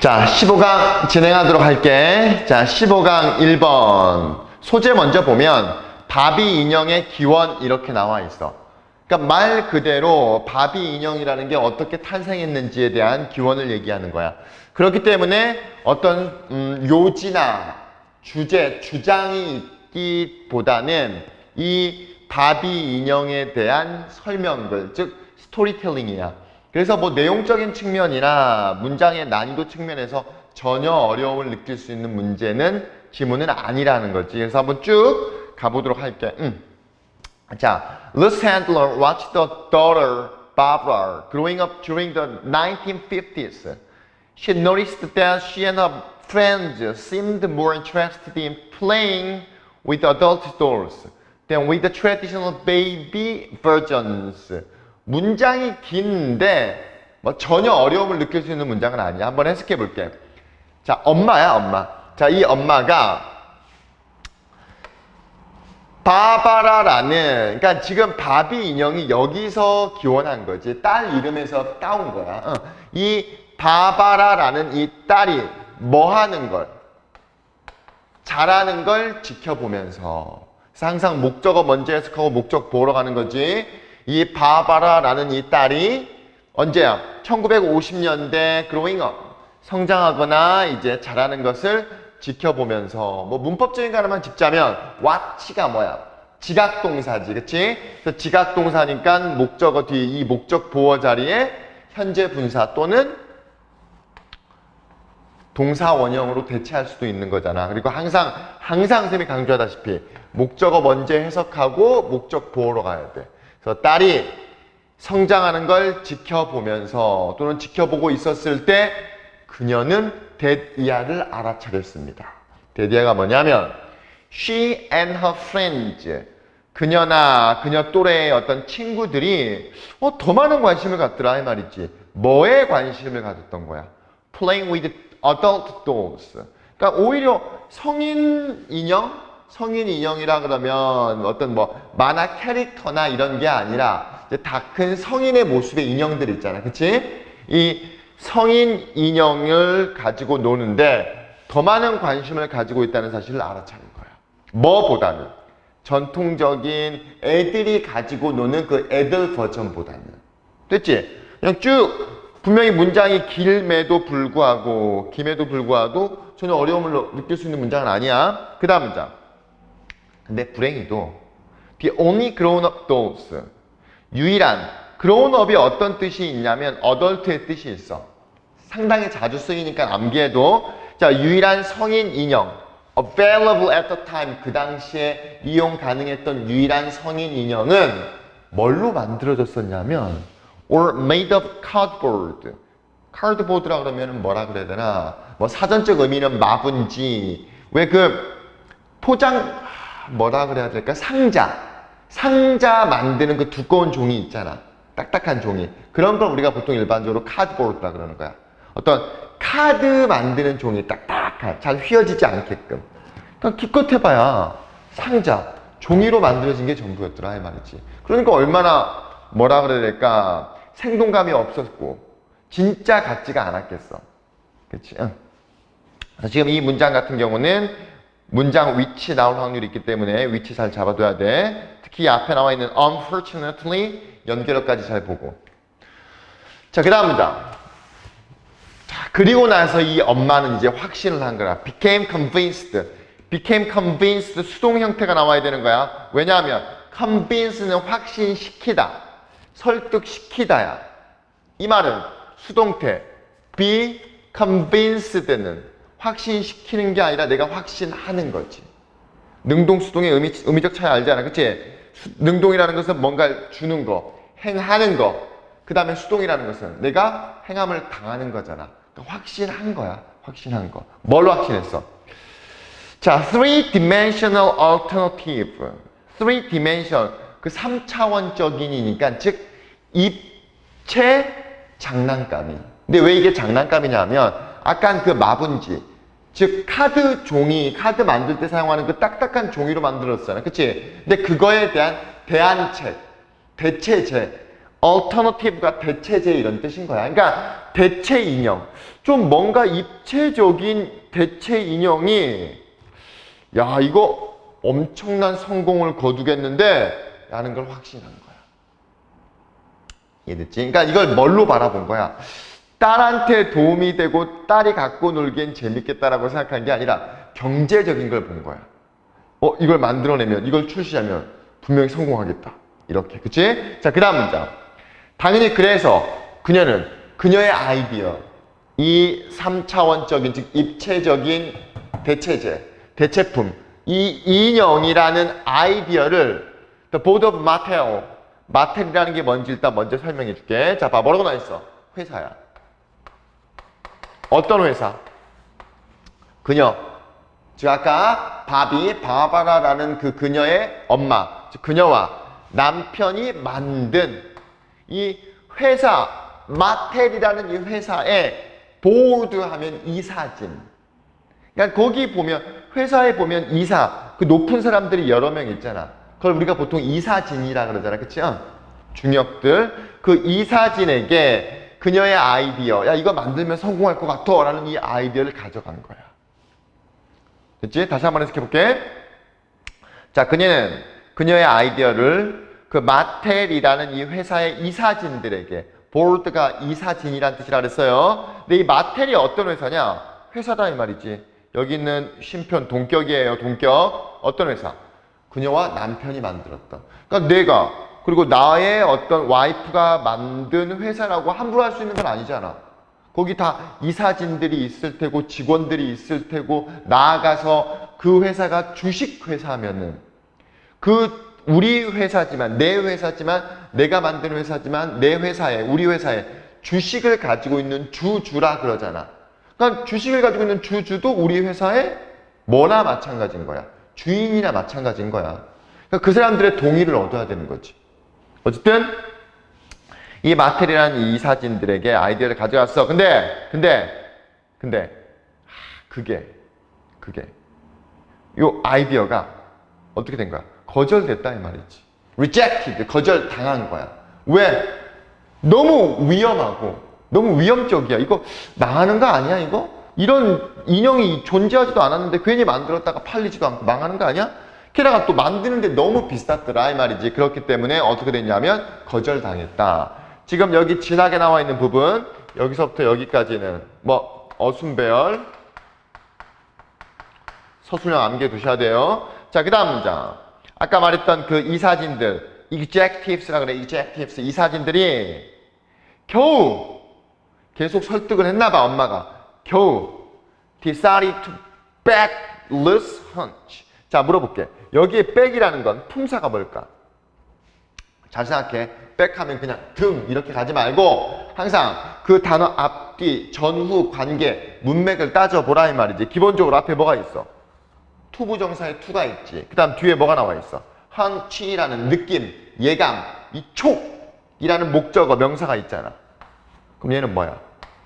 자, 15강 진행하도록 할게. 자, 15강 1번. 소재 먼저 보면 바비 인형의 기원 이렇게 나와 있어. 그러니까 말 그대로 바비 인형이라는 게 어떻게 탄생했는지에 대한 기원을 얘기하는 거야. 그렇기 때문에 어떤 음, 요지나 주제, 주장이 있기보다는 이 바비 인형에 대한 설명들, 즉 스토리텔링이야. 그래서 뭐 내용적인 측면이나 문장의 난이도 측면에서 전혀 어려움을 느낄 수 있는 문제는 지문은 아니라는 거지. 그래서 한번 쭉 가보도록 할게. 음. 자, Liz Handler watched the daughter Barbara growing up during the 1950s. She noticed that she and her friends seemed more interested in playing with adult dolls than with the traditional baby versions. 문장이 긴데 뭐 전혀 어려움을 느낄 수 있는 문장은 아니야. 한번 해석해 볼게. 자, 엄마야, 엄마. 자, 이 엄마가 바바라라는 그러니까 지금 바비 인형이 여기서 기원한 거지 딸 이름에서 따온 거야 어. 이 바바라라는 이 딸이 뭐 하는 걸 잘하는 걸 지켜보면서 항상 목적어 먼저 해석하고 목적 보러 가는 거지 이 바바라라는 이 딸이 언제야 1950년대 growing up 성장하거나 이제 잘하는 것을 지켜보면서 뭐 문법적인 거 하나만 짚자면 watch가 뭐야? 지각 동사지, 그치? 그래서 지각 동사니까 목적어 뒤에 이 목적 보어 자리에 현재 분사 또는 동사 원형으로 대체할 수도 있는 거잖아. 그리고 항상 항상 선생님이 강조하다시피 목적어 먼저 해석하고 목적 보어로 가야 돼. 그래서 딸이 성장하는 걸 지켜보면서 또는 지켜보고 있었을 때 그녀는 데디아를 알아차렸습니다. 데디아가 뭐냐면 she and her friends 그녀나 그녀 또래의 어떤 친구들이 어, 더 많은 관심을 갖더라 이 말이지. 뭐에 관심을 가졌던 거야? playing with adult dolls. 그러니까 오히려 성인 인형, 성인 인형이라 그러면 어떤 뭐 만화 캐릭터나 이런 게 아니라 다 큰 성인의 모습의 인형들 있잖아, 그렇지? 이 성인 인형을 가지고 노는데 더 많은 관심을 가지고 있다는 사실을 알아차린 거야. 뭐보다는 전통적인 애들이 가지고 노는 그 애들 버전보다는 됐지? 그냥 쭉 분명히 문장이 길매도 불구하고 김에도 불구하고 전혀 어려움을 느낄 수 있는 문장은 아니야. 그 다음 문장. 근데 불행히도 the only grown-up dolls 유일한 grown-up이 어떤 뜻이 있냐면 adult의 뜻이 있어. 상당히 자주 쓰이니까 암기해도. 자 유일한 성인 인형 available at the time 그 당시에 이용 가능했던 유일한 성인 인형은 뭘로 만들어졌었냐면 or made of cardboard. 카드보드라 그러면 뭐라 그래야 되나? 뭐 사전적 의미는 마분지. 왜 그 포장 뭐라 그래야 될까? 상자. 상자 만드는 그 두꺼운 종이 있잖아. 딱딱한 종이. 그런 걸 우리가 보통 일반적으로 카드보드라 그러는 거야. 어떤 카드 만드는 종이 딱딱한 잘 휘어지지 않게끔. 그냥 기껏 해봐야 상자 종이로 만들어진 게 전부였더라 이 말이지. 그러니까 얼마나 뭐라 그래야 될까? 생동감이 없었고 진짜 같지가 않았겠어. 그치? 응. 지금 이 문장 같은 경우는 문장 위치 나올 확률이 있기 때문에 위치 잘 잡아둬야 돼 특히 이 앞에 나와 있는 unfortunately 연결어까지 잘 보고 자 그 다음 문장 자, 그리고 나서 이 엄마는 이제 확신을 한 거야. became convinced. became convinced 수동 형태가 나와야 되는 거야. 왜냐하면 convince는 확신시키다. 설득시키다야. 이 말은 수동태. be convinced는 확신시키는 게 아니라 내가 확신하는 거지. 능동 수동의 의미, 의미적 차이 알잖아. 그치? 수- 능동이라는 것은 뭔가를 주는 거, 행하는 거. 그 다음에 수동이라는 것은 내가 행함을 당하는 거잖아. 그러니까 확신한 거야. 확신한 거. 뭘로 확신했어? 자, three dimensional alternative. three dimension. 그 3차원적인이니까, 즉, 입체 장난감이. 근데 왜 이게 장난감이냐면, 아까 그 마분지. 즉, 카드 종이, 카드 만들 때 사용하는 그 딱딱한 종이로 만들었잖아. 그치? 근데 그거에 대한 대안책, 대체제, alternative가 대체제 이런 뜻인 거야. 그러니까 대체 인형. 좀 뭔가 입체적인 대체 인형이 야, 이거 엄청난 성공을 거두겠는데 라는 걸 확신한 거야. 이해됐지? 그러니까 이걸 뭘로 바라본 거야? 딸한테 도움이 되고 딸이 갖고 놀기엔 재밌겠다라고 생각한 게 아니라 경제적인 걸 본 거야. 어, 이걸 만들어내면, 이걸 출시하면 분명히 성공하겠다. 이렇게. 그치? 자, 그 다음 문장. 당연히 그래서 그녀는 그녀의 아이디어, 이 3차원적인, 즉, 입체적인 대체제, 대체품, 이 인형이라는 아이디어를 The Board of Mattel, 마텔이라는 게 뭔지 일단 먼저 설명해 줄게. 자, 봐, 뭐라고 나와 있어? 회사야. 어떤 회사? 그녀. 즉 아까 바비, 바바라라는 그 그녀의 엄마, 즉 그녀와 남편이 만든 이 회사, 마텔이라는 이 회사의 보드 하면 이 사진. 그러니까 거기 보면 회사에 보면 이사, 그 높은 사람들이 여러 명 있잖아. 그걸 우리가 보통 이사진이라 그러잖아. 그치요? 중역들. 그 이사진에게 그녀의 아이디어, 야, 이거 만들면 성공할 것 같아. 라는 이 아이디어를 가져간 거야. 됐지? 다시 한 번 해석해 볼게. 자, 그녀는 그녀의 아이디어를 그 마텔이라는 이 회사의 이사진들에게, 보르드가 이사진이라는 뜻이라 그랬어요. 근데 이 마텔이 어떤 회사냐? 회사다 이 말이지. 여기 있는 쉼편 동격이에요. 동격. 어떤 회사? 그녀와 남편이 만들었던. 그러니까 내가 그리고 나의 어떤 와이프가 만든 회사라고 함부로 할 수 있는 건 아니잖아. 거기 다 이사진들이 있을 테고 직원들이 있을 테고 나아가서 그 회사가 주식 회사면은 그 우리 회사지만 내 회사지만 내가 만든 회사지만 내 회사에 우리 회사에 주식을 가지고 있는 주주라 그러잖아. 그러니까 주식을 가지고 있는 주주도 우리 회사에 뭐나 마찬가지인 거야. 주인이나 마찬가지인 거야. 그러니까 그 사람들의 동의를 얻어야 되는 거지. 어쨌든 이 마텔이라는 이 이사진들에게 아이디어를 가져갔어. 근데 근데 근데 하, 그게 그게 요 아이디어가 어떻게 된 거야? 거절됐다 이 말이지. rejected 거절 당한 거야. 왜? 너무 위험하고 너무 위험적이야. 이거 망하는 거 아니야 이거? 이런 인형이 존재하지도 않았는데 괜히 만들었다가 팔리지도 않고 망하는 거 아니야? 게다가 또 만드는데 너무 비쌌더라 이 말이지. 그렇기 때문에 어떻게 됐냐면 거절당했다. 지금 여기 진하게 나와 있는 부분 여기서부터 여기까지는 뭐 어순배열 서술형 암기해 두셔야 돼요. 자, 그 다음 문장. 아까 말했던 그 이 사진들, exectives라 그래, exectives. 이 사진들이 겨우 계속 설득을 했나 봐, 엄마가. 겨우 decided to back loose hunch. 자, 물어볼게. 여기에 back이라는 건 품사가 뭘까? 잘 생각해. 백 하면 그냥 등 이렇게 가지 말고 항상 그 단어 앞뒤 전후 관계 문맥을 따져보라 이 말이지. 기본적으로 앞에 뭐가 있어? 투부정사에 투가 있지. 그 다음 뒤에 뭐가 나와 있어? 헌치라는 느낌, 예감, 이 촉이라는 목적어 명사가 있잖아. 그럼 얘는 뭐야?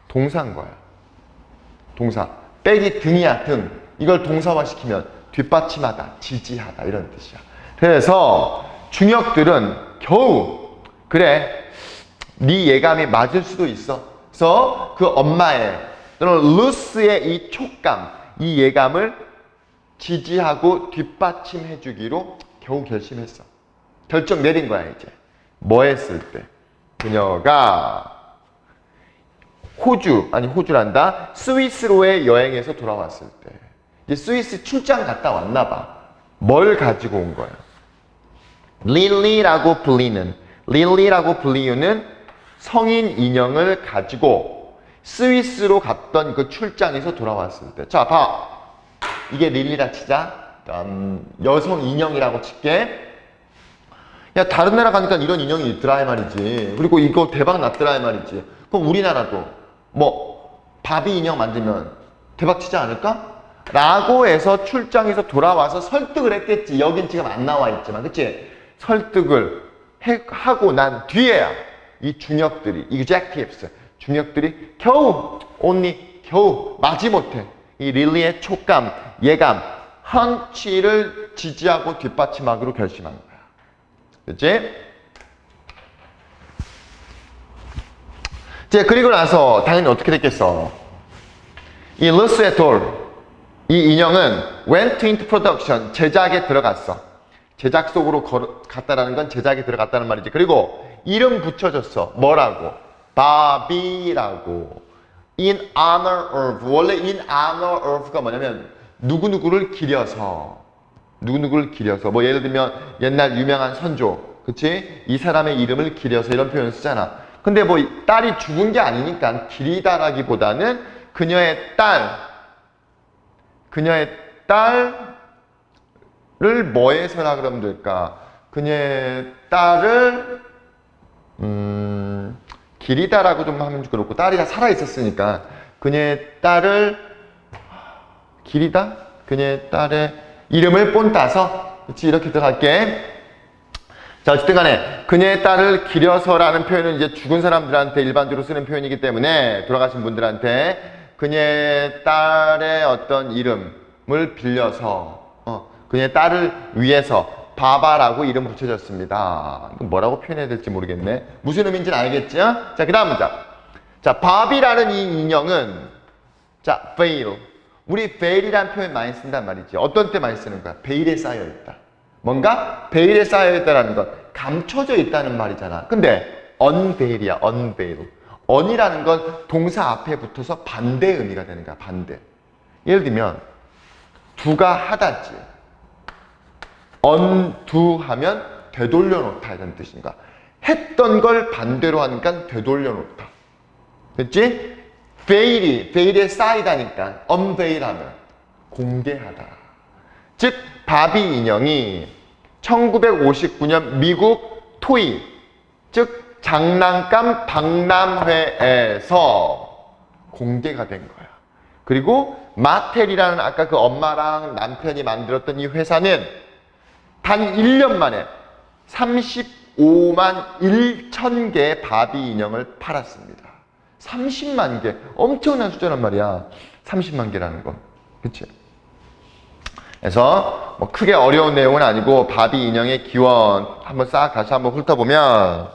동사인 거야. 동사. 백이 등이야, 등. 이걸 동사화 시키면 뒷받침하다, 지지하다 이런 뜻이야. 그래서 중역들은 겨우 그래 네 예감이 맞을 수도 있어. 그래서 그 엄마의 또는 루스의 이 촉감, 이 예감을 지지하고 뒷받침해 주기로 겨우 결심했어. 결정 내린 거야, 이제. 뭐 했을 때? 그녀가 호주, 아니 호주란다. 스위스로의 여행에서 돌아왔을 때. 스위스 출장 갔다 왔나 봐. 뭘 가지고 온 거야? 릴리라고 불리는, 릴리라고 불리우는 성인 인형을 가지고 스위스로 갔던 그 출장에서 돌아왔을 때. 자, 봐. 이게 릴리라 치자. 음, 여성 인형이라고 칠게. 야, 다른 나라 가니까 이런 인형이 있더라, 이 말이지. 그리고 이거 대박 났더라, 이 말이지. 그럼 우리나라도 뭐, 바비 인형 만들면 대박 치지 않을까? 라고 해서 출장에서 돌아와서 설득을 했겠지. 여긴 지금 안 나와 있지만, 그치? 설득을 해- 하고 난 뒤에야 이 중역들이, exectives, 중역들이 겨우, only, 겨우 마지못해 이 릴리의 촉감, 예감, 헌치를 지지하고 뒷받침하기로 결심한 거야. 그치? 이제 그리고 나서 당연히 어떻게 됐겠어? 이 루스 에톨 이 인형은 went into production 제작에 들어갔어. 제작 속으로 걸- 갔다라는 건 제작에 들어갔다는 말이지. 그리고 이름 붙여줬어. 뭐라고? 바비라고. In honor of 원래 in honor of가 뭐냐면 누구 누구를 기려서 누구 누구를 기려서 뭐 예를 들면 옛날 유명한 선조, 그치? 이 사람의 이름을 기려서 이런 표현을 쓰잖아. 근데 뭐 딸이 죽은 게 아니니까 기리다라기보다는 그녀의 딸, 그녀의 딸을 뭐에 서라 그러면 될까? 그녀의 딸을 음, 기리다라고 좀 하면 그렇고 딸이 다 살아 있었으니까 그녀의 딸을 기리다? 그녀의 딸의 이름을 본따서 그렇지 이렇게 들어갈게. 자 어쨌든 간에 그녀의 딸을 기려서라는 표현은 이제 죽은 사람들한테 일반적으로 쓰는 표현이기 때문에 돌아가신 분들한테 그녀의 딸의 어떤 이름을 빌려서 어, 그녀의 딸을 위해서 바바라고 이름 붙여졌습니다. 뭐라고 표현해야 될지 모르겠네. 무슨 의미인지는 알겠죠? 자, 그 다음 문장. 자, 바비라는 이 인형은 자, veil. 우리 veil이라는 표현 많이 쓴단 말이지. 어떤 때 많이 쓰는 거야? 베일에 쌓여 있다. 뭔가 베일에 쌓여 있다라는 건 감춰져 있다는 말이잖아. 근데 unveil이야, unveil. On이라는 건 동사 앞에 붙어서 반대 의미가 되는 거야, 반대. 예를 들면 두가 하다지. 언두 하면 되돌려 놓다 이런 뜻인가. 했던 걸 반대로 하니까 되돌려 놓다. 됐지? 베일이 베일에 쌓이다니까 언베일 하면 공개하다. 즉 바비 인형이 1959년 미국 토이 즉 장난감 박람회에서 공개가 된 거야. 그리고 마텔이라는 아까 그 엄마랑 남편이 만들었던 이 회사는 단 1년 만에 35만 1천 개의 바비 인형을 팔았습니다. 30만 개. 엄청난 숫자란 말이야. 30만 개라는 건. 그치? 그래서 뭐 크게 어려운 내용은 아니고 바비 인형의 기원 한번 싹 다시 한번 훑어보면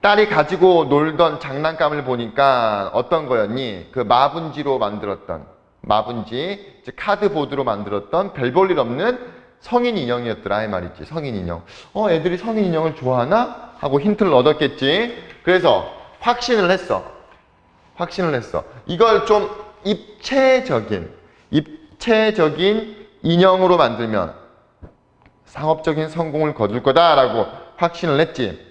딸이 가지고 놀던 장난감을 보니까 어떤 거였니? 그 마분지로 만들었던 마분지, 즉 카드보드로 만들었던 별 볼 일 없는 성인 인형이었더라 이 말이지. 성인 인형. 어, 애들이 성인 인형을 좋아하나? 하고 힌트를 얻었겠지. 그래서 확신을 했어. 확신을 했어. 이걸 좀 입체적인, 입체적인 인형으로 만들면 상업적인 성공을 거둘 거다라고 확신을 했지.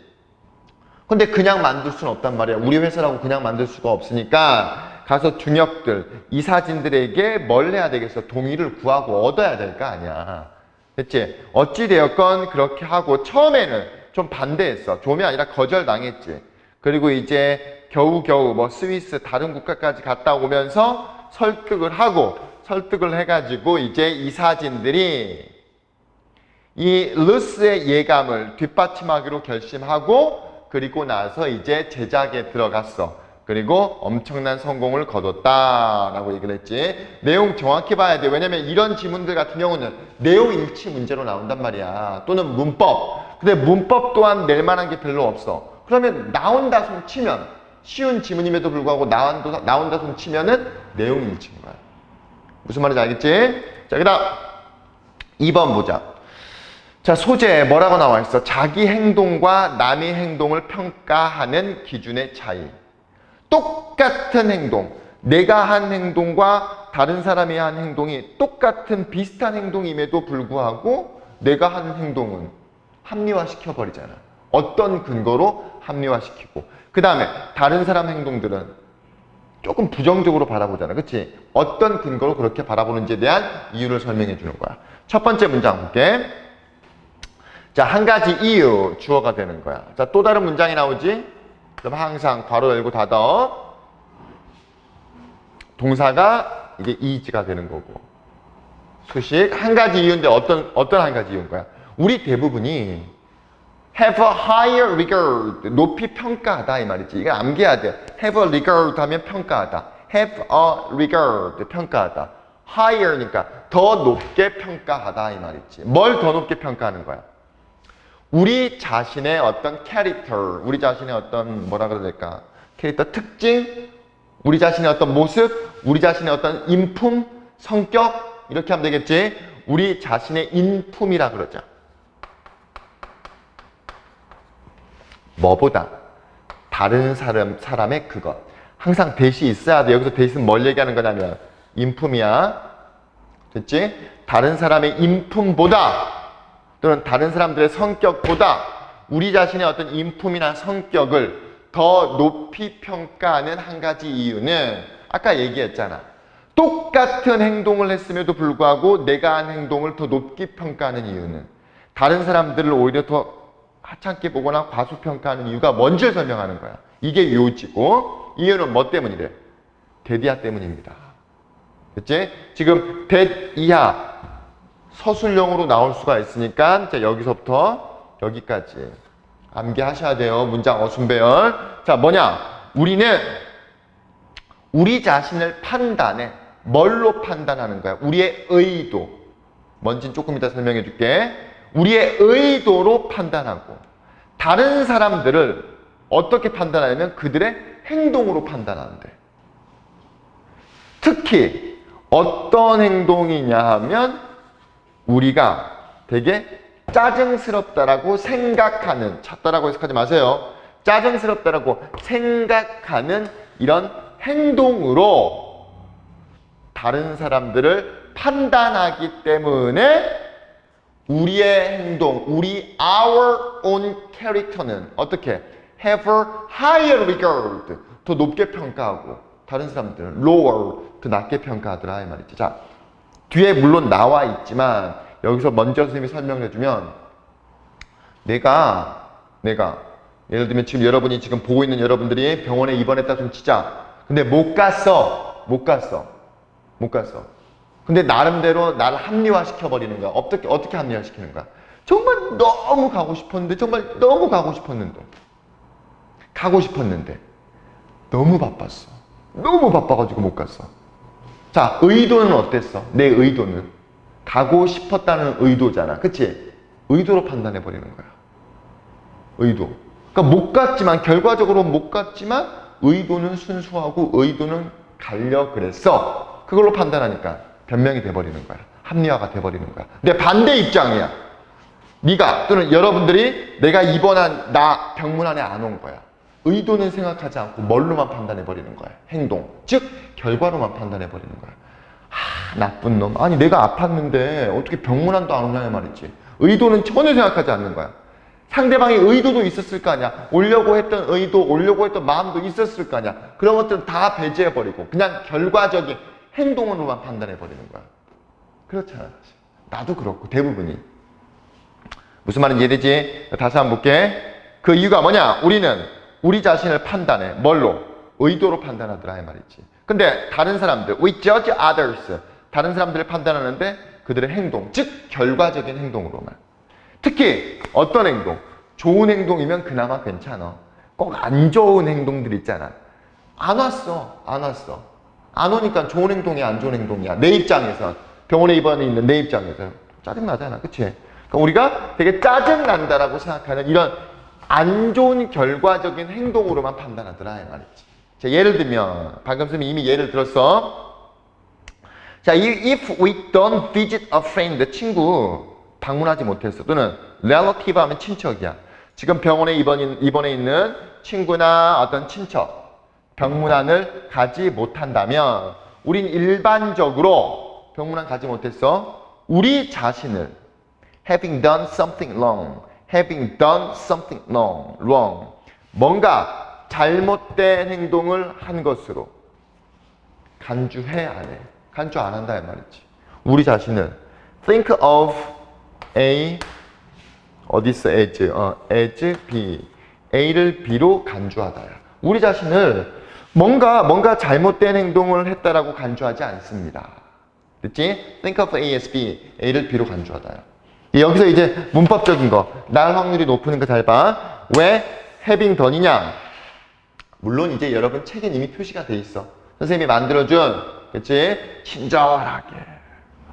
근데 그냥 만들 수는 없단 말이야. 우리 회사라고 그냥 만들 수가 없으니까 가서 중역들, 이사진들에게 뭘 해야 되겠어? 동의를 구하고 얻어야 될 거 아니야. 됐지? 어찌되었건 그렇게 하고 처음에는 좀 반대했어. 좀이 아니라 거절당했지. 그리고 이제 겨우겨우 뭐 스위스 다른 국가까지 갔다 오면서 설득을 하고 설득을 해가지고 이제 이사진들이 이 루스의 예감을 뒷받침하기로 결심하고 그리고 나서 이제 제작에 들어갔어. 그리고 엄청난 성공을 거뒀다라고 얘기를 했지. 내용 정확히 봐야 돼. 왜냐면 이런 지문들 같은 경우는 내용 일치 문제로 나온단 말이야. 또는 문법. 근데 문법 또한 낼 만한 게 별로 없어. 그러면 나온다 손 치면 쉬운 지문임에도 불구하고 나온다, 나온다 손 치면은 내용 일치인 거야. 무슨 말인지 알겠지? 자, 그 다음 2번 보자. 자, 소재 뭐라고 나와 있어? 자기 행동과 남의 행동을 평가하는 기준의 차이. 똑같은 행동, 내가 한 행동과 다른 사람이 한 행동이 똑같은 비슷한 행동임에도 불구하고 내가 한 행동은 합리화시켜 버리잖아. 어떤 근거로 합리화시키고. 그 다음에 다른 사람 행동들은 조금 부정적으로 바라보잖아. 그치? 어떤 근거로 그렇게 바라보는지에 대한 이유를 설명해 주는 거야. 첫 번째 문장 볼게. 자, 한 가지 이유 주어가 되는 거야. 자, 또 다른 문장이 나오지? 그럼 항상 괄호 열고 닫아. 동사가 이게 이지가 되는 거고. 수식 한 가지 이유인데 어떤 어떤 한 가지 이유인 거야? 우리 대부분이 have a higher regard 높이 평가하다 이 말이지. 이거 암기해야 돼. have a regard 하면 평가하다. have a regard 평가하다. higher니까 더 높게 평가하다 이 말이지. 뭘 더 높게 평가하는 거야? 우리 자신의 어떤 캐릭터, 우리 자신의 어떤 뭐라 그래야 될까? 캐릭터 특징, 우리 자신의 어떤 모습, 우리 자신의 어떤 인품, 성격 이렇게 하면 되겠지. 우리 자신의 인품이라 그러죠. 뭐보다 다른 사람 사람의 그것. 항상 대시 있어야 돼. 여기서 대시는 뭘 얘기하는 거냐면 인품이야. 됐지? 다른 사람의 인품보다 또는 다른 사람들의 성격보다 우리 자신의 어떤 인품이나 성격을 더 높이 평가하는 한 가지 이유는 아까 얘기했잖아. 똑같은 행동을 했음에도 불구하고 내가 한 행동을 더 높게 평가하는 이유는 다른 사람들을 오히려 더 하찮게 보거나 과소평가하는 이유가 뭔지를 설명하는 거야. 이게 요지고 이유는 뭐 때문이래? 대디아 때문입니다. 그치? 지금 대 이하 서술형으로 나올 수가 있으니까 자 여기서부터 여기까지 암기하셔야 돼요. 문장 어순배열. 자 뭐냐? 우리는 우리 자신을 판단해. 뭘로 판단하는 거야? 우리의 의도. 뭔진 조금 이따 설명해 줄게. 우리의 의도로 판단하고 다른 사람들을 어떻게 판단하냐면 그들의 행동으로 판단하는데. 특히 어떤 행동이냐 하면 우리가 되게 짜증스럽다라고 생각하는 찾다라고 해석하지 마세요. 짜증스럽다라고 생각하는 이런 행동으로 다른 사람들을 판단하기 때문에 우리의 행동, 우리 our own character는 어떻게 have a higher regard 더 높게 평가하고 다른 사람들은 lower 더 낮게 평가하더라 이 말이지. 자 뒤에 물론 나와 있지만 여기서 먼저 선생님이 설명해 주면 내가 내가 예를 들면 지금 여러분이 지금 보고 있는 여러분들이 병원에 입원했다 좀 치자. 근데 못 갔어. 못 갔어. 못 갔어. 근데 나름대로 나를 합리화시켜 버리는 거야. 어떻게 어떻게 합리화시키는 거야? 정말 너무 가고 싶었는데 정말 너무 가고 싶었는데 가고 싶었는데 너무 바빴어. 너무 바빠가지고 못 갔어. 자, 의도는 어땠어? 내 의도는 가고 싶었다는 의도잖아. 그치? 의도로 판단해 버리는 거야. 의도. 그러니까 못 갔지만 결과적으로 못 갔지만 의도는 순수하고 의도는 가려 그랬어. 그걸로 판단하니까 변명이 돼 버리는 거야. 합리화가 돼 버리는 거야. 근데 반대 입장이야. 네가 또는 여러분들이 내가 입원한 나 병문 안에 안 온 거야. 의도는 생각하지 않고 뭘로만 판단해 버리는 거야. 행동. 즉 결과로만 판단해 버리는 거야. 하, 나쁜 놈. 아니 내가 아팠는데 어떻게 병문안도 안 오냐 말이지. 의도는 전혀 생각하지 않는 거야. 상대방의 의도도 있었을 거 아니야. 오려고 했던 의도, 오려고 했던 마음도 있었을 거 아니야. 그런 것들은 다 배제해 버리고 그냥 결과적인 행동으로만 판단해 버리는 거야. 그렇잖아. 나도 그렇고 대부분이. 무슨 말인지 이해되지? 다시 한번 볼게. 그 이유가 뭐냐? 우리는 우리 자신을 판단해. 뭘로? 의도로 판단하더라 이 말이지. 근데 다른 사람들, we judge others. 다른 사람들을 판단하는데 그들의 행동, 즉 결과적인 행동으로만. 특히 어떤 행동? 좋은 행동이면 그나마 괜찮아. 꼭 안 좋은 행동들 있잖아. 안 왔어. 안 왔어. 안 오니까 좋은 행동이야, 안 좋은 행동이야. 내 입장에서 병원에 입원해 있는 내 입장에서 짜증 나잖아. 그치? 그러니까 우리가 되게 짜증 난다라고 생각하는 이런 안 좋은 결과적인 행동으로만 판단하더라 이 말이지. 자, 예를 들면 방금 선생님이 이미 예를 들었어. 자, if we don't visit a friend, 친구 방문하지 못했어. 또는 relative 하면 친척이야. 지금 병원에 입원, 입원해 있는 친구나 어떤 친척, 병문안을 가지 못한다면, 우린 일반적으로 병문안 가지 못했어. 우리 자신을 having done something wrong, having done something wrong, wrong. 뭔가 잘못된 행동을 한 것으로 간주해 안 해. 간주 안 한다 이 말이지. 우리 자신을 think of A 어디 있어 as 어 as B A를 B로 간주하다야. 우리 자신을 뭔가 뭔가 잘못된 행동을 했다라고 간주하지 않습니다. 됐지? think of A as B A를 B로 간주하다야. 여기서 이제 문법적인 거, 날 확률이 거잘 봐. 왜 having done이냐? 물론 이제 여러분 책에 이미 표시가 돼 있어. 선생님이 만들어준, 그치? 친절하게,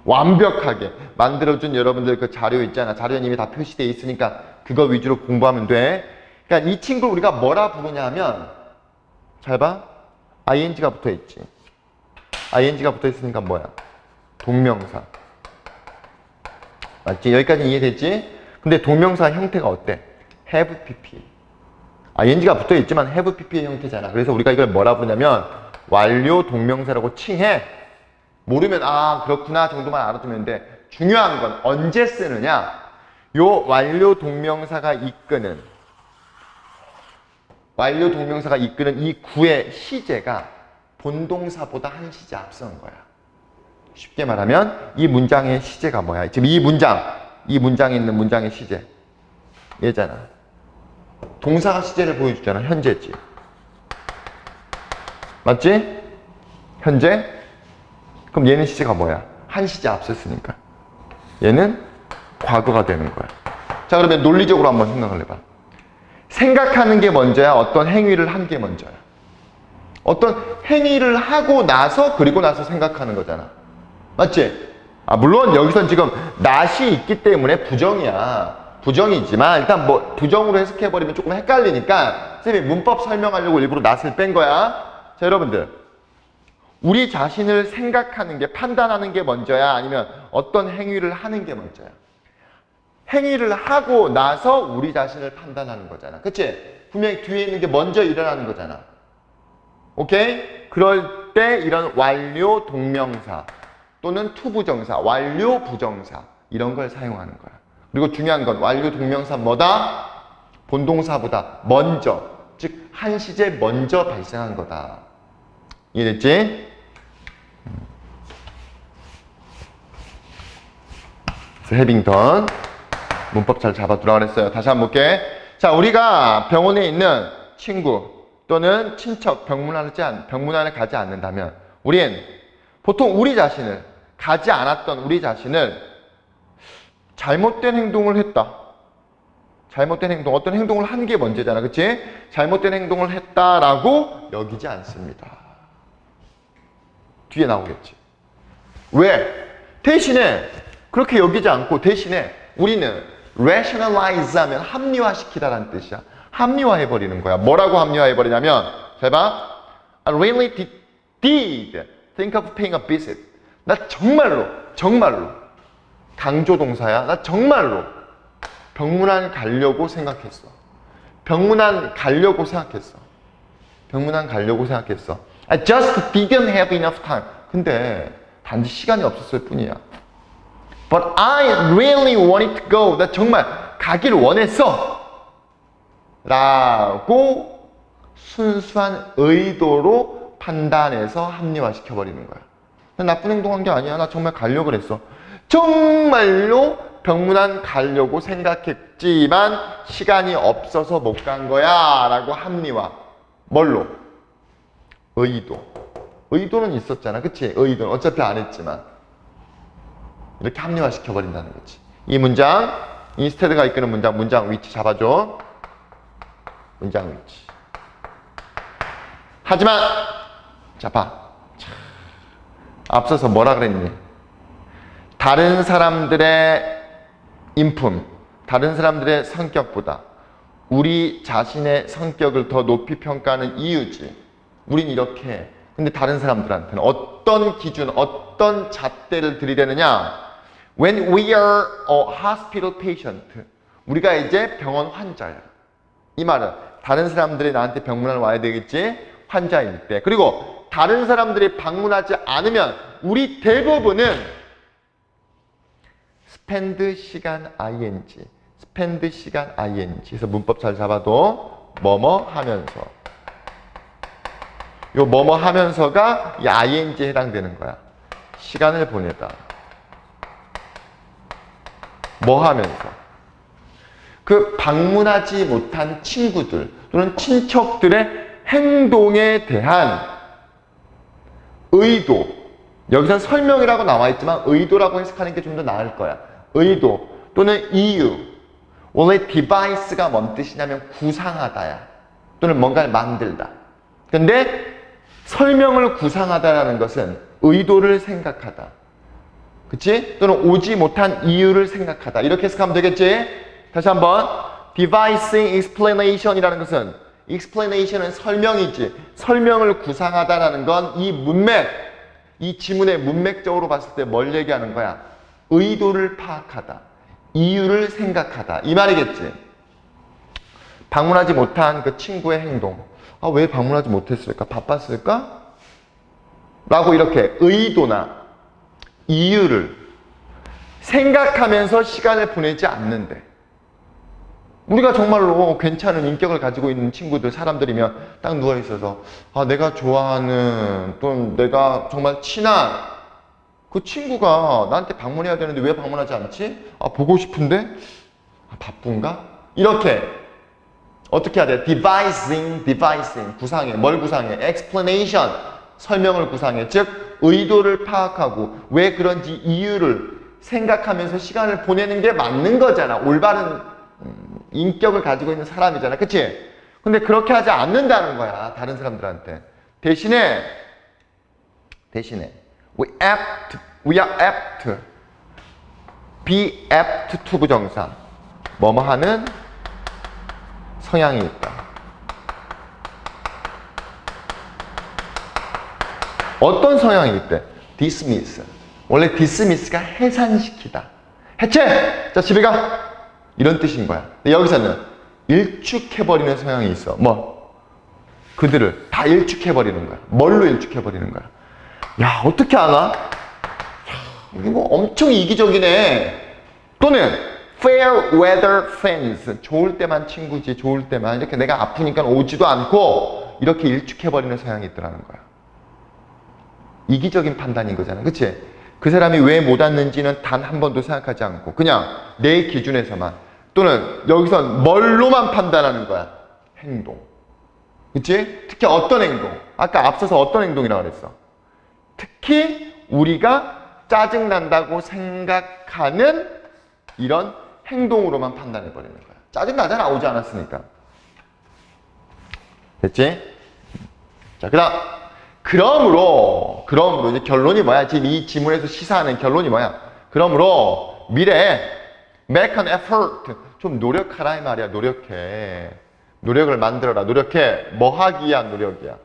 완벽하게 만들어준 여러분들 그 자료 있잖아. 자료는 이미 다 표시돼 있으니까 그거 위주로 공부하면 돼. 그러니까 이 친구를 우리가 뭐라 부르냐 하면 잘 봐. ing가 붙어 있지. ing가 붙어 있으니까 뭐야? 동명사. 맞지? 여기까지 이해됐지? 근데 동명사 형태가 어때? have pp. Ing가 붙어 있지만 have pp의 형태잖아. 그래서 우리가 이걸 뭐라 부르냐면 완료 동명사라고 칭해. 모르면 아 그렇구나 정도만 알아두면 돼. 중요한 건 언제 쓰느냐? 요 완료 동명사가 이끄는 완료 동명사가 이끄는 이 구의 시제가 본동사보다 한 시제 앞선 거야. 쉽게 말하면 이 문장의 시제가 뭐야? 지금 이 문장, 이 문장에 있는 문장의 시제. 얘잖아. 동사가 시제를 보여주잖아. 현재지. 맞지? 현재? 그럼 얘는 시제가 뭐야? 한 시제 앞섰으니까. 얘는 과거가 되는 거야. 자, 그러면 논리적으로 한번 생각을 해봐. 생각하는 게 먼저야? 어떤 행위를 한 게 먼저야? 어떤 행위를 하고 나서 그리고 나서 생각하는 거잖아. 맞지? 아, 물론 여기선 지금 낫이 있기 때문에 부정이야. 부정이지만 일단 뭐 부정으로 해석해버리면 조금 헷갈리니까 선생님이 문법 설명하려고 일부러 낫을 뺀 거야. 자, 여러분들. 우리 자신을 생각하는 게 판단하는 게 먼저야? 아니면 어떤 행위를 하는 게 먼저야? 행위를 하고 나서 우리 자신을 판단하는 거잖아. 그치? 분명히 뒤에 있는 게 먼저 일어나는 거잖아. 오케이? 그럴 때 이런 완료 동명사 또는 투부정사, 완료 부정사 이런 걸 사용하는 거야. 그리고 중요한 건 완료 동명사 뭐다? 본동사보다 먼저, 즉 한 시제 먼저 발생한 거다. 이해됐지? 해빙턴 문법 잘 잡아두라 그랬어요. 다시 한번 볼게. 자, 우리가 병원에 있는 친구 또는 친척 병문안을 안, 병문안을 가지 않는다면 우린 보통 우리 자신을 가지 않았던 우리 자신을 잘못된 행동을 했다. 잘못된 행동, 어떤 행동을 한게 먼저잖아. 그치? 잘못된 행동을 했다라고 여기지 않습니다. 뒤에 나오겠지. 왜? 대신에 그렇게 여기지 않고 대신에 우리는 rationalize 하면 합리화시키다라는 뜻이야. 합리화해버리는 거야. 뭐라고 합리화해버리냐면, 잘 봐. I really did think of paying a visit. 나 정말로, 정말로. 강조 동사야. 나 정말로 병문안 가려고 생각했어. 병문안 가려고 생각했어. 병문안 가려고 생각했어. I just didn't have enough time. 근데 단지 시간이 없었을 뿐이야. But I really wanted to go. 나 정말 가기를 원했어. 라고 순수한 의도로 판단해서 합리화시켜버리는 거야. 나 나쁜 행동한 게 아니야. 나 정말 가려고 그랬어. 정말로 병문안 가려고 생각했지만 시간이 없어서 못 간 거야. 라고 합리화. 뭘로? 의도. 의도는 있었잖아. 그치? 의도는. 어차피 안 했지만. 이렇게 합리화 시켜버린다는 거지. 이 문장, 인스테드가 이끄는 문장, 문장 위치 잡아줘. 문장 위치. 하지만, 자, 봐. 자, 앞서서 뭐라 그랬니? 다른 사람들의 인품, 다른 사람들의 성격보다 우리 자신의 성격을 더 높이 평가하는 이유지. 우린 이렇게 해. 근데 다른 사람들한테는 어떤 기준, 어떤 잣대를 들이대느냐? When we are a hospital patient, 우리가 이제 병원 환자야. 이 말은 다른 사람들이 나한테 병문안 와야 되겠지? 환자일 때. 그리고 다른 사람들이 방문하지 않으면 우리 대부분은 spend 시간 ing, spend 시간 ing. 그래서 문법 잘 잡아도 뭐뭐 하면서. 요 뭐뭐 하면서가 이 ing에 해당되는 거야. 시간을 보내다. 뭐 하면서? 그 방문하지 못한 친구들 또는 친척들의 행동에 대한 의도. 여기서 설명이라고 나와 있지만 의도라고 해석하는 게 좀 더 나을 거야. 의도 또는 이유. 원래 디바이스가 뭔 뜻이냐면 구상하다야. 또는 뭔가를 만들다. 근데 설명을 구상하다라는 것은 의도를 생각하다. 그치? 또는 오지 못한 이유를 생각하다. 이렇게 해석하면 되겠지? 다시 한번. devising explanation이라는 것은 explanation은 설명이지. 설명을 구상하다라는 건 이 문맥, 이 지문의 문맥적으로 봤을 때 뭘 얘기하는 거야? 의도를 파악하다. 이유를 생각하다. 이 말이겠지. 방문하지 못한 그 친구의 행동. 아, 왜 방문하지 못했을까? 바빴을까? 라고 이렇게 의도나 이유를 생각하면서 시간을 보내지 않는데. 우리가 정말로 괜찮은 인격을 가지고 있는 친구들, 사람들이면 딱 누워있어서, 아, 내가 좋아하는, 또 내가 정말 친한 그 친구가 나한테 방문해야 되는데 왜 방문하지 않지? 아, 보고 싶은데? 아, 바쁜가? 이렇게 어떻게 해야 돼? devising, devising, 구상해. 뭘 구상해? explanation, 설명을 구상해. 즉, 의도를 파악하고 왜 그런지 이유를 생각하면서 시간을 보내는 게 맞는 거잖아. 올바른 음, 인격을 가지고 있는 사람이잖아. 그치? 근데 그렇게 하지 않는다는 거야. 다른 사람들한테. 대신에, 대신에, we apt, we are apt, be apt to 부정사. 뭐뭐 하는 성향이 있다. 어떤 성향이 있대? dismiss. 원래 dismiss가 해산시키다. 해체! 자, 집에 가! 이런 뜻인 거야. 여기서는 일축해버리는 성향이 있어. 뭐? 그들을 다 일축해버리는 거야. 뭘로 일축해버리는 거야? 야, 어떻게? 야, 이거 뭐 엄청 이기적이네. 또는 fair weather friends. 좋을 때만 친구지, 좋을 때만. 이렇게 내가 아프니까 오지도 않고 이렇게 일축해버리는 성향이 있더라는 거야. 이기적인 판단인 거잖아. 그치? 그 사람이 왜 못 왔는지는 단 한 번도 생각하지 않고 그냥 내 기준에서만 또는 여기선 뭘로만 판단하는 거야. 행동. 그치? 특히 어떤 행동? 아까 앞서서 어떤 행동이라고 그랬어? 특히 우리가 짜증난다고 생각하는 이런 행동으로만 판단해 버리는 거야. 짜증나잖아. 오지 않았으니까. 됐지? 자, 그 다음. 그러므로, 그러므로, 이제 결론이 뭐야? 지금 이 지문에서 시사하는 결론이 뭐야? 그러므로, 미래에 make an effort. 좀 노력하라, 이 말이야. 노력해. 노력을 만들어라. 노력해. 뭐 하기 위한 노력이야.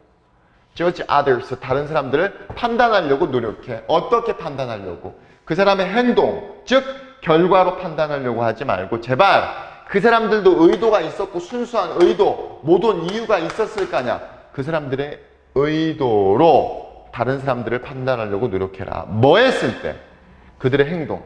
Judge others. 다른 사람들을 판단하려고 노력해. 어떻게 판단하려고? 그 사람의 행동, 즉, 결과로 판단하려고 하지 말고, 제발, 그 사람들도 의도가 있었고, 순수한 의도, 모든 이유가 있었을 거 아니야. 그 사람들의 의도로 다른 사람들을 판단하려고 노력해라. 뭐 했을 때? 그들의 행동.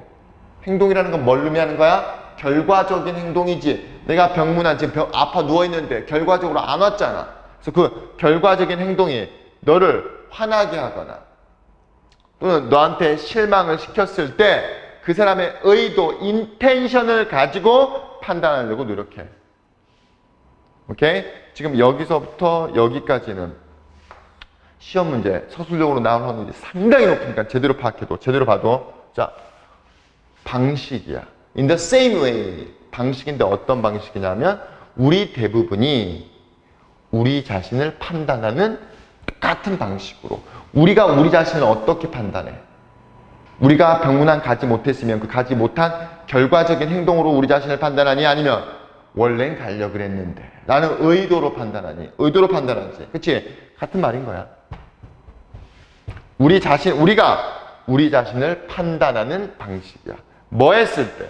행동이라는 건 뭘 의미하는 거야? 결과적인 행동이지. 내가 병문안 지금 병, 아파 누워있는데 결과적으로 안 왔잖아. 그래서 그 결과적인 행동이 너를 화나게 하거나 또는 너한테 실망을 시켰을 때 그 사람의 의도, 인텐션을 가지고 판단하려고 노력해. 오케이? 지금 여기서부터 여기까지는 시험 문제, 서술적으로 나올 확률이 상당히 높으니까 제대로 파악해도, 제대로 봐도. 자, 방식이야. In the same way. 방식인데 어떤 방식이냐면, 우리 대부분이 우리 자신을 판단하는 똑같은 방식으로. 우리가 우리 자신을 어떻게 판단해? 우리가 병문안 가지 못했으면 그 가지 못한 결과적인 행동으로 우리 자신을 판단하니 아니면 원래는 가려고 그랬는데 나는 의도로 판단하니? 의도로 판단하지. 그치? 같은 말인 거야. 우리 자신 우리가 우리 자신을 판단하는 방식이야. 뭐 했을 때?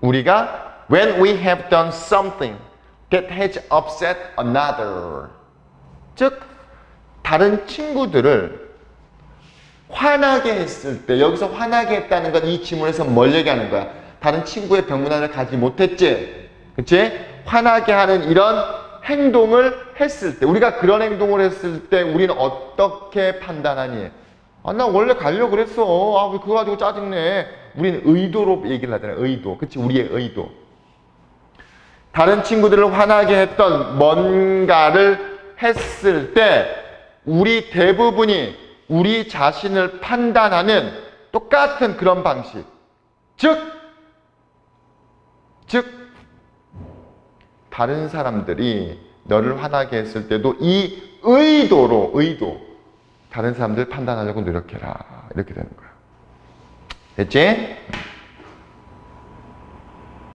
우리가 when we have done something that has upset another 즉 다른 친구들을 화나게 했을 때 여기서 화나게 했다는 건 이 지문에서 뭘 얘기하는 거야? 다른 친구의 병문안을 가지 못했지? 그치? 화나게 하는 이런 행동을 했을 때 우리가 그런 행동을 했을 때 우리는 어떻게 판단하니? 아, 나 원래 가려고 그랬어. 아, 왜 그거 가지고 짜증내? 우리는 의도로 얘기를 하잖아. 의도. 그치? 우리의 의도. 다른 친구들을 화나게 했던 뭔가를 했을 때 우리 대부분이 우리 자신을 판단하는 똑같은 그런 방식. 즉, 즉, 다른 사람들이 너를 화나게 했을 때도 이 의도로, 의도, 다른 사람들 판단하려고 노력해라. 이렇게 되는 거야. 됐지?